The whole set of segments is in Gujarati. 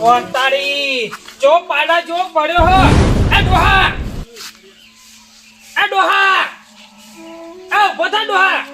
તારી જો પાડા જો પડ્યો હો. એ ડોહા. આ ડોહા. આ બધા ડોહા.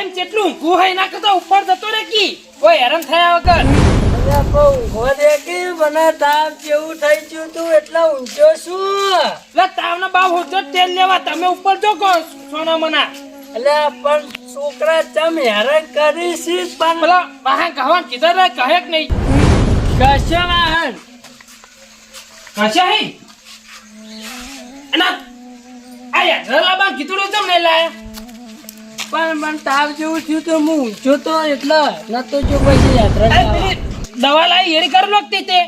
એમ કેટલું ઊંઘું હોય ના કરતા ઉપર જતો રે કી? કોઈ હેરાન થયા વગર. લે તાવના બાપ હોજો તેલ લેવા. તમે ઉપર જો કહો સોના મના છોકરા ચમ હેરાન કરી છે પણ. પેલા વાહન કહેવા કીધા રે કહે કે નહીં? કશો વાહન. કશા હે? એના આયા યાર લાબા કીધું ચમ નહીં લાયા? પણ પણ તાવ જેવું થયું તો હું ઊંચો તો એટલે તો જો પછી યાત્રા દવા લાવી એડી કરી નાખતી તે.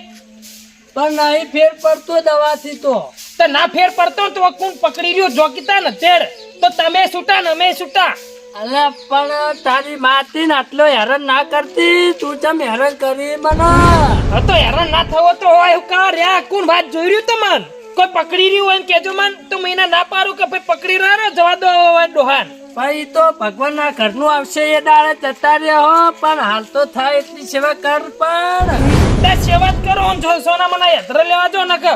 પણ નહીં ફેર પડતો દવાથી તો. તો ના ફેર પડતો તો કોણ પકડી રહ્યો જોકીતા ને તેર. તો તમે છૂટા ને અમે છૂટા. અલે પણ તારી માતી ને આટલો હેરાન ના કરતી તું ચમ હેરાન કરી મને. હા તો હેરાન ના થવો તો હોય હું કા રહ્યા કોણ વાત જોઈ રહ્યું તમન કોઈ પકડી રહ્યું હોય ને કેજો મન તો મહિના ના પાડું કે ભાઈ પકડી રહ્યો ને જવા દો ડોહાન ભાઈ તો ભગવાન ના ઘરનું આવશે એ દાડે જતા રહ્યો પણ હાલ તો થાય એટલી સેવા કર પણ. સેવા જ કરો છો સોના મને હેતરે લેવા જો નક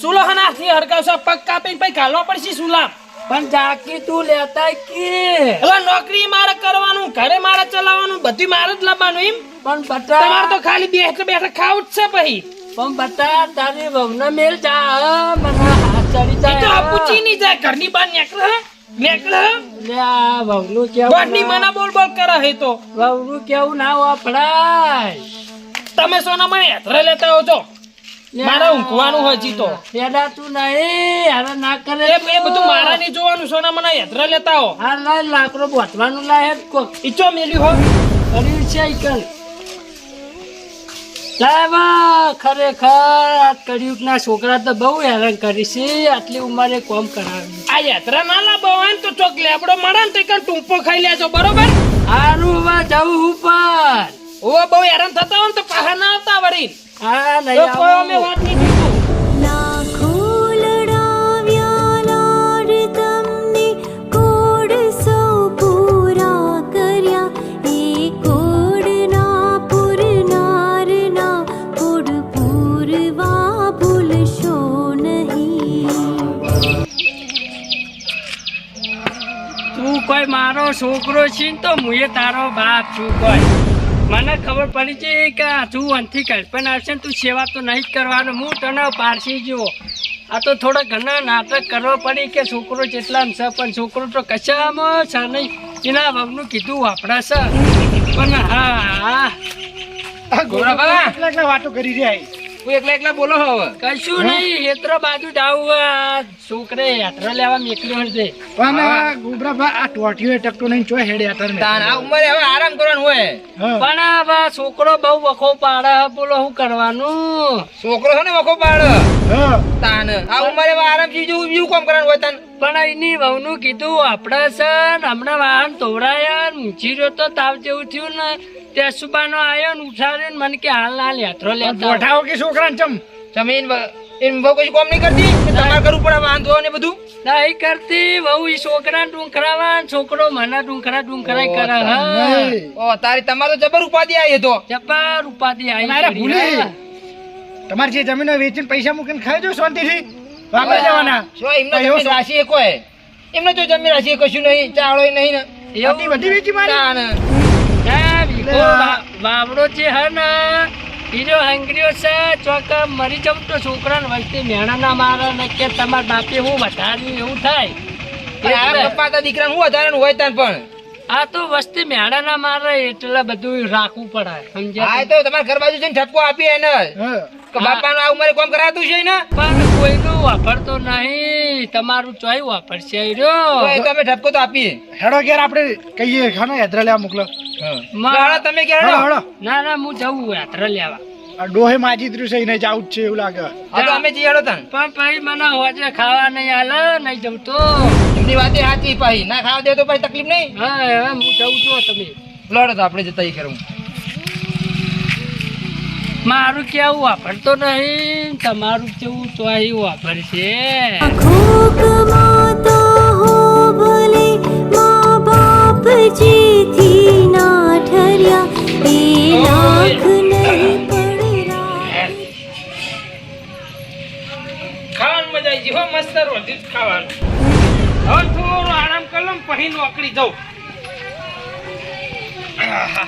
સુલહન હાથની હરકાવશો પગ કાપીને પછી ઘાલવા પડશે સુલામ પણ જાકી તું લેતા કે? એટલે નોકરી મારે કરવાનું ઘરે મારે ચલાવવાનું બધું મારે જ લાવવાનું એમ. પણ તમારે બટા તો ખાલી બેઠ બેઠ ખાવું જ છે પછી. પણ બટા તારી વહુને મેલ જા મને હાથ ચડી એ તો જાય પૂછી નહીં જાય ઘરની બહાર નીકળે નીકળે લે આ વહુનું કેવું ગોડની મને બોલ બોલ કરે હે તો. વહુનું કેવું ના વાપરાય. તમે સોના મને લેતા હો છો મારે ઊંઘવાનું હજી તો પેલા તું નહીં હારે ના કરે એ બધું મારા નહીં જોવાનું સોના મને યાત્રા લેતા હો હાર લાય લાકડો બોતવાનું લાય કો કોક. ઈચો મેલ્યું હો. કર્યું છે ઈકલ લાવા ખરેખર આ કળિયુગ ના છોકરા તો બહુ હેરાન કરી છે. આટલી ઉંમરે કોમ કરાવી આ યાત્રા ના હોય તો ચોક લેબડો મળે ને તો ટૂંપો ખાઈ લેજો બરોબર? હારું હવે જવું ઉપર ઓ બહુ હેરાન થતા હોય તો પાછા ના આવતા વળી. હા નહીં કોઈ અમે વાત નહીં જોતું લાખો લડાવ્યા લાડ તમને કોડ પૂરા કર્યા. એ કોડના પૂરનારના કોડ પૂરવા ભૂલશો નહીં. તું કોઈ મારો છોકરો છે તો હું તારો બાપ છું કોઈ. મને ખબર પડી છે કે તું અંથી કલ્પના આવશે તું સેવા તો નહીં જ કરવાનો. હું તને પારસી જુઓ. આ તો થોડા ઘણા નાટક કરવા પડી કે છોકરો જેટલા છે પણ છોકરો તો કશામાં છે નહીં. એના વગનું કીધું વાપરાશે પણ હા હા. વાતો કરી રહ્યા હું એકલા એકલા બોલો હવે. કશું નહીં હેતરો બાજુ જાવું છોકરે યાત્રા લેવા નીકળ્યો છે પણ આ ગુબરાભા આ ટકતો નહીં ચો હેડે અટર તાન આ ઉંમરે હવે આરામ કરવાનું હોય. હા. પણ હવે છોકરો બહુ વખો પાડે બોલો શું કરવાનું? છોકરો છે ને વખો પાડે. તાન આ ઉંમરે હવે આરામથી જેવું બીજું કામ કરવાનું હોય તાન. પણ એની વહુનું કીધું આપણે છે ને હમણાં વાહન તોડાયા ઊંચી રહ્યો તો તાવ જેવું થયું ને તે સુબાનો આવ્યો ને ઉઠાડ્યો ને મને કે હાલ હાલ યાત્રો લેતા ઉઠાવો કે છોકરા ચમ? જમીન એમ બહુ કઈ કામ નહીં કરતી? તમારે કરવું પડે વાંધો ને બધું? નહીં કરતી. વહુ ઈ છોકરા ડુંખરાવા ને છોકરો મને ડુંખરા ડુંખરા કરે હા. ઓ તારી તમારે તો જબર ઉપાધિ આવી તો જબર ઉપાધિ આવી મારે ભૂલી. તમારે જે જમીનો વેચીને પૈસા મૂકીને ખાઈ જો શાંતિથી. વાપરી જવાના શું એમને જમીન રાશિ એક હોય એમને તો જમીન રાશિ કશું નહીં ચાળો નહીં ને. આટલી બધી વેચી મારી? હા, વાવડો છે હે ને બીજો હંગરીઓ છે ચોક મરી જવું તો છોકરાને વસ્તી મેણા ના મારે ને કે તમારા બાપે હું વધાર્યું એવું થાય. દીકરા હું વધારે હોય તાન પણ? આ તો વસ્તી મેળા ના મારે એટલે બધું રાખવું પડે હા તો તમારા ઘર બાજુ જઈને ઠપકો આપી એને. બાપા નું બાપાનું આ ઉંમરે કોમ કરાતું છે ને પણ કોઈનું વાપરતો નહીં. તમારું ચોય વાપરશે છે રહ્યો. એ તો અમે ઠપકો તો આપીએ. હેડો ઘેર આપણે કહીએ ખાને યાત્રા લેવા મોકલો. મારા તમે? હેડો. ના ના હું જવું યાત્રા લેવા. ડોહે માજી દ્રુ છે એને જાવું જ છે એવું લાગે. હા તો અમે જીયાડો તાન. પણ ભાઈ મને હોજે ખાવા નહીં આલે નહીં જવું તો એમની વાતે સાચી પાછી ના ખાવા દે તો પછી તકલીફ નહીં? હા હવે હું જઉં છું તમે. લડો તો આપણે જતા કરું મારું કેવું વાપરતો નહીં તમારું કેવું તો વાપરશે આંખો કમાતા બાપજીથી ના ઠર્યા એ લાખ નહીં. ગઈ હો મસ્ત રોજી જ ખાવાનું. હવે થોડો આરામ કરો પછી નોકરી જાઉં.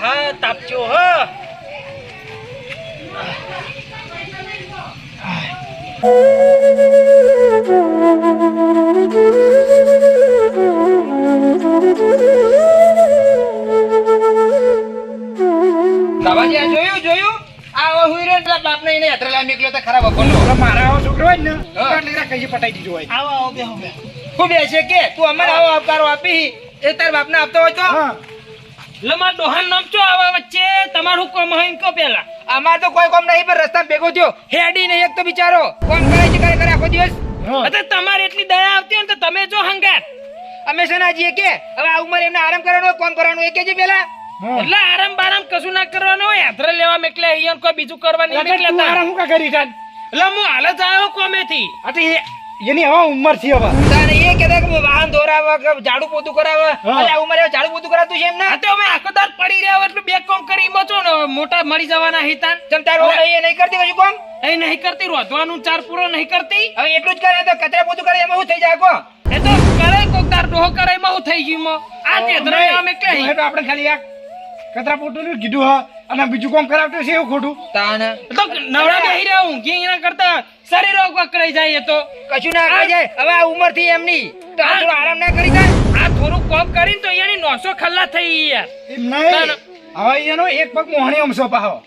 હા તાપજો હ. બાબાજી આ જોયું જોયું? હુઈ રે એટલે બાપને એને નીકળ્યો તો ખરાબ અકોનો તો મારા આવો છોકરો હોય ને હા. કઈ પટાઈ દીધું હોય. આવો આવો બેહો બેહો. હું બેસે કે તું અમારે આવો આવકારો આપી એ તાર બાપને આપતો હોય તો? હા. લે માર ડોહાન નામ ચો આવે વચ્ચે? તમારું કોમ હોય કહો પેલા. અમાર તો કોઈ કોમ નહીં પણ રસ્તા ભેગો થયો. હેડી નહીં એક તો બિચારો. કોમ કરે છે કરે કરે આખો દિવસ. તમારે એટલી દયા આવતી હોય ને તો તમે જો હંગાર અમે શનાજીએ કે? હવે આ ઉંમર એમને આરામ કરવાનો કોમ કરવાનું એ કેજે પેલા. હા. એટલે આરામ બારામ કશું ના કરવાનું હોય યાત્રા લેવા એટલે અહીંયા કોઈ બીજું કરવાની એટલે તું આરામ હું કા કરી તાન? એટલે હું હાલ જ આવ્યો કોમે થી તો એની હવે ઉંમર છે હવે. તારે એ કહેતા કે વાહન દોરાવા કે ઝાડુ પોતું કરાવે? અરે આ ઉંમરે ઝાડુ પોતું કરાવતું છે એમ ના? તો અમે આખો દાર પડી રહ્યા હોય એટલે બે કોમ કરી છો ને મોટા મરી જવાના હિતાન તમ તાર એ નહીં કરતી કશું કોમ? એ નહીં કરતી રોધવાનું ચાર પૂરો નહીં કરતી. હવે એટલું જ કરે તો કચરા પોતું કરે એમાં શું થઈ જાય કો એ તો કરે કોક તાર ડોહો કરે એમાં હું થઈ ગયું આ લેવા મેકલે હવે આપણે ખાલી આ કચરા પોતું નું કીધું હા. અને બીજું કોમ કરાવતું છે એવું ખોટું? તાને તો નવરા બેહી રહ્યા ઊંઘી એના કરતા શરીર વકરાઈ જાય એ તો. કશું ના કરી જાય. હવે આ ઉંમરથી એમની. તો આ થોડો આરામ ના કરી જાય. આ થોડું કોમ કરીને તો એની નોસો ખલ્લા થઈ ગઈ યાર. એમ નહીં. હવે એનો એક પગ મોહણી અમસો પાહો.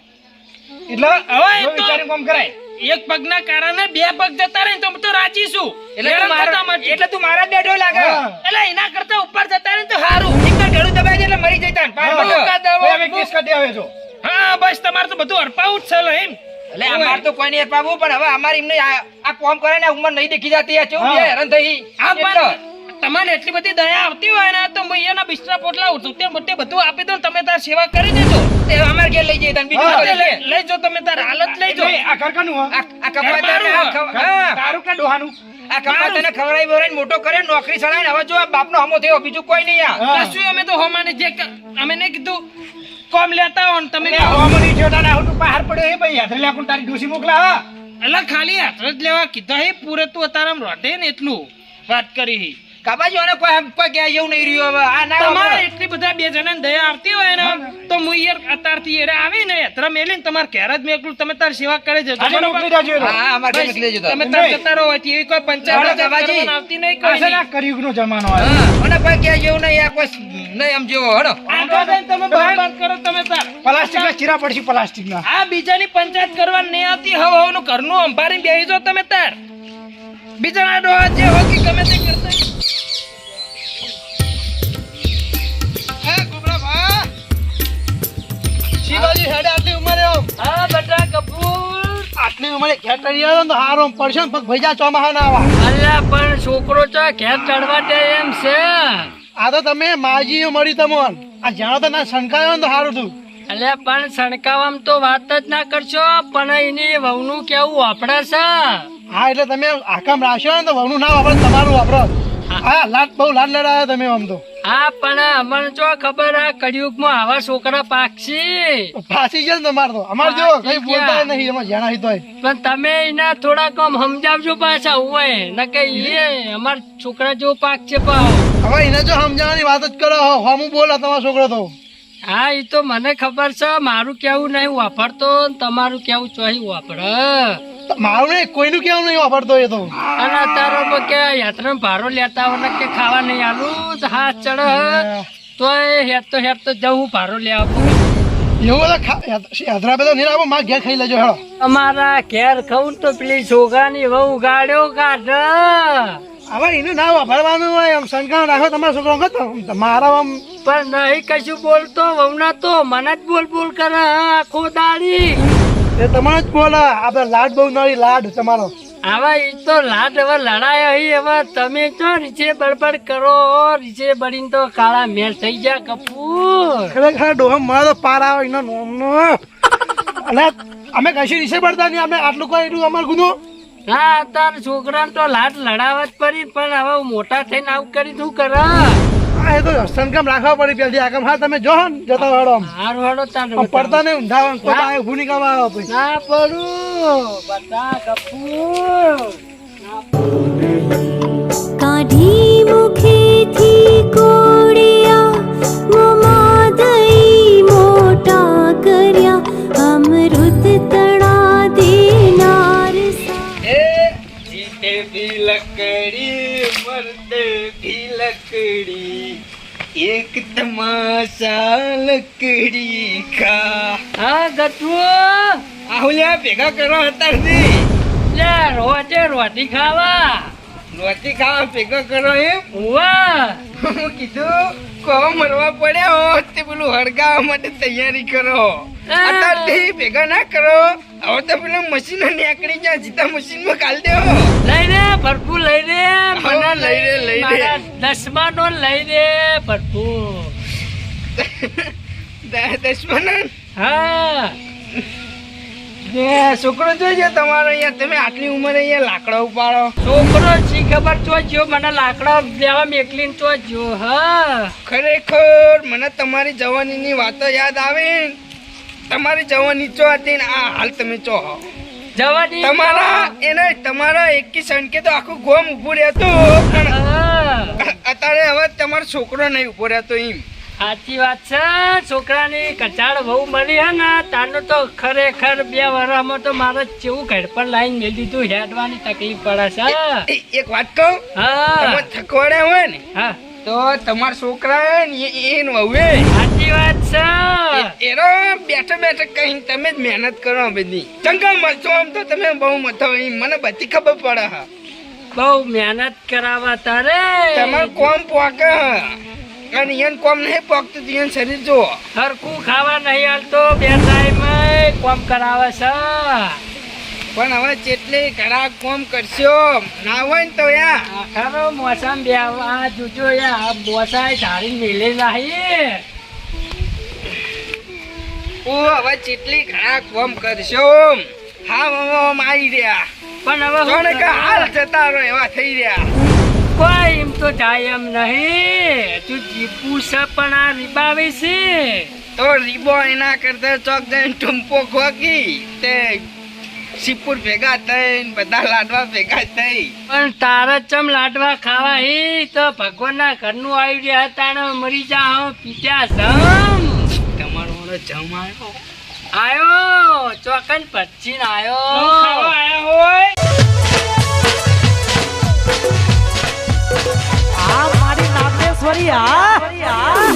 એટલે હવે એ તો- કામ કરાય. એક પગના કારણે બે પગ જતા રહે તો હું તો રાજી છું એટલે મારા એટલે તું મારા જ લાગે એટલે એના કરતા ઉપર જતા રહે તો સારું એક તો ગળું દબાઈ જાય એટલે મરી. પાર હા. પડ્યો. દવો, હવે કેસ કાઢી આવે છો હા બસ તમારે તો બધું અર્પાવું જ છે એમ એટલે અમાર તો કોઈ નહીં પાવું પણ હવે અમારી એમને આ કોમ કરે ને ઉંમર નહીં દેખી જતી આ હા. હેરાન થઈ આ. પણ તમને એટલી બધી દયા આવતી હોય ને તો હું એના બિસ્તરા પોટલા ઉઠું તે બધે આપી દઉં તમે તાર સેવા કરી દેજો અમારે ઘેર લઈ જઈએ તને બીજું હા. શું તે કરીએ? લઈ- લઈ જો તમે તાર હાલત લઈ જો. નહીં, આ ઘરકાનું આ આ કપા તને મારું આ ખવ- હા. તારું કે ડોહાનું? આ કપા તને ખવડાવી બવડાવીને મોટો કરે નોકરી સડાય હવે જો બાપનો હમો થયો બીજું કોઈ નહીં આ. કશું અમે તો હોમાને જે અમે ને કીધું કોમ લેતા હો તમે એટલે જોતા ના હોતું બહાર પડ્યો હે ભાઈ હાથે. લાકું તારી ડોસી મોકલા એટલે ખાલી હાથ જ લેવા કીધા હે. પૂરે તું અતારામ રોટે ને એટલું વાત કરી. કાબાજી અને કોઈ આમ કોઈ ક્યાંય એવું નહીં રહ્યું હવે. આ ના તમારે એટલી બધા બે જણા દયા આવતી હોય ને તો હું યાર અત્યારથી એરે આવી ને યાત્રા મેલીને તમારે ઘેર જ મેકલું. તમે તાર સેવા કરે છે. તમે હા અમારે નીકળી બસ, મોકલી દેજો તો. તમે તાર જતા રહો હતી એવી કોઈ પંચાયત કાબાજી આવતી નહીં કોઈ ને આ નહીં. જમાનો આવે અને કોઈ ક્યાંય એવું નહીં આ કોઈ નહીં આમ જેવો હડો. તમે બરબાદ કરો તમે તાર. પ્લાસ્ટિક ના ચીરા પડશે પ્લાસ્ટિક ના આ બીજાની પંચાયત કરવા નહીં આવતી હવ હવનું ઘરનું અંભારી બેહી જો તમે તાર. બીજાના ડોહા જે હોકી ગમે તે હેડે આટલી ઉંમરે હા બટા કપૂર. આટલી ઉંમરે ઘેર ચડી આવ્યો ને તો હારો પડશે પગ ભૈજા ચોમાહા ના આવા. અલ્યા પણ છોકરો તો ઘેર ચડવા દે એમ છે. આ તો તમે માજી મળી તમોન. આ જાણો તો ના શંકાયો તો તું. અલ્યા પણ સણકાવામ તો વાત જ ના કરશો પણ એની વહુનું કેવું વાપરે છે? હા એટલે તમે આકામ રાખ્યો ને તો વહુનું ના વાપરો તમારું વાપરો. હા. લાટ બહુ લાટ લડાયો તમે આમ તો. હા પણ અમને જો ખબર આ કળિયુગમાં આવા છોકરા પાકશી. ફાસી છે તમારે તો? અમારે જો કઈ બોલતા. નહીં એમાં જણાવી તોય પણ તમે એના થોડા કમ સમજાવજો પાછા હોય. ન કે એ અમાર છોકરા જેવો પાક છે પાવ હવે એને જો સમજાવવાની વાત જ કરો હો. હમું બોલો તમારો છોકરો તો. હા એ તો મને ખબર છે મારું કેવું નહીં વાપરતો તમારું કેવું ચોહી વાપરે. તો મારું નહીં કોઈનું કેવું નહીં વાપરતો એ તો. અને અત્યારે તો કે યાત્રા ભારો લેતા હોય ને કે ખાવા નહીં આલું હાથ ચડે તો હેર તો હેર તો જવું ભારો લે પડે એવું બધા યાત્રા બધા નહીં આપો મારે ઘેર ખાઈ લેજો હેડો અમારા ઘેર ખાઉં તો પેલી છોકરાની વહુ ગાડ્યો કાઢ હવે એનું ના વાપરવાનું હોય આમ શંકા રાખો તમારા છોકરો કહો મારા આમ પણ નહીં કશું બોલતો વહુના તો મને જ બોલ બોલ કરે આખો દાડી. એ તમારે જ બોલે આપણે લાડ બહુ નારી લાડ તમારો. હવે એ તો લાડ હવે લડાય અહીં હવે તમે જો રીચે બળબડ કરો રીચે બળીને તો કાળા મેલ થઈ ગયા કપૂર. ખરેખર ડોહમ મારો પાર આવે એનો નોમનો. અને અમે કશી રીસે પડતા નહીં અમે આટલું કોઈ એટલું અમારું ગુનો? હા તાર છોકરાને તો લાડ લડાવવા જ પડી પણ હવે મોટા થઈને આવું કરી શું કરે આ તો સંકમ રાખવા પડી પેલી આ કામ હા તમે જો જતા વાળો પડતા નહીં ઊંધા કોઈ આ ના પડું. બધા કપૂર તમાશા કડી ખા. હા ગટુ આહુલ્યા ભેગા કરો હતા લે રોજે રોટી ખાવા. રોટી ખાવા ભેગા કરો એમ? ઉવા. હું કીધું કો મરવા પડ્યા હો તે પેલું હળગાવા માટે તૈયારી કરો. અત્યારથી ભેગા ના કરો. હવે તો પેલું મશીન નીકળી જાય જીતા મશીનમાં કાલ દેવો. લઈ રે ભરપૂર લઈ રે મને લઈ રે, લઈ રે. દસમા નો લઈ રે ભરપૂર. દ- દસમાના હા. ને છોકરો જોઈજો તમારો અહીંયા તમે આટલી ઉંમરે અહીંયા લાકડા ઉપાડો. છોકરો શી ખબર તો જો મને લાકડા દેવા મેકલીને તો જો હા. ખરેખર મને તમારી જવાનીની વાતો યાદ આવે તમારી જવાની ચો હતી ને આ હાલ તમે ચો હો. જવાની તમારા એને તમારા એકી સણકે તો આખું ગોમ ઊભું રહેતું. હા. અત્યારે હવે તમારો છોકરો નહીં ઊભો રહેતો એમ. સાચી વાત છે છોકરાની કચાડ બહુ મળી હે ને તાનું તો ખરેખર બે વરામાં તો મારે જેવું ઘર પર લાઈન મેળ દીધું હેડવાની તકલીફ પડે છે. એક વાત કહું? હા. થકવાડે હોય ને હા. તો તમારા છોકરા ને એ- એને વહુએ સાચી વાત છે. એનો બેઠો બેઠો કહીને તમે જ મહેનત કરો બધી. ચંગા મચો આમ તો તમે બહુ મથો મને બધી ખબર પડે હા. બહુ મહેનત કરાવવા તારે તમારું કોમ પોકે. અને એને કોમ નહીં પોકતું તો શરીર જુઓ. હરખું ખાવા નહીં હાલતો બે ટાઈમ કોમ કરાવે છે. પણ હવે જેટલી ઘણા કોમ કરશો ના હોય ને તો યા. ખરો મોસમ બે આ જોજો યા. બોસાય ધારી મેલે નહીં. ઓ હવે જેટલી ઘણા કોમ કરશો હા હવે આવી રહ્યા. પણ હવે હાલ? જતા રહો એવા થઈ રહ્યા. કોઈ એમ તો જાય એમ નહીં. તું જીપું છે પણ આ રીબાવી છે. તો રીબો એના કરતા ચોક જઈને ટુંપો ખોકી તે સિપુર ભેગા થઈને બધા લાડવા ભેગા થઈ. પણ તારા ચમ લાડવા ખાવા હી? તો ભગવાનના ઘરનું આવી રહ્યા હતા ને મરી જા પીટ્યા સમ તમારો મને જમ આવ્યો આયો ચોકન પચ્ચીન આયો. આવ્યો હોય? ઈશ્વરી આ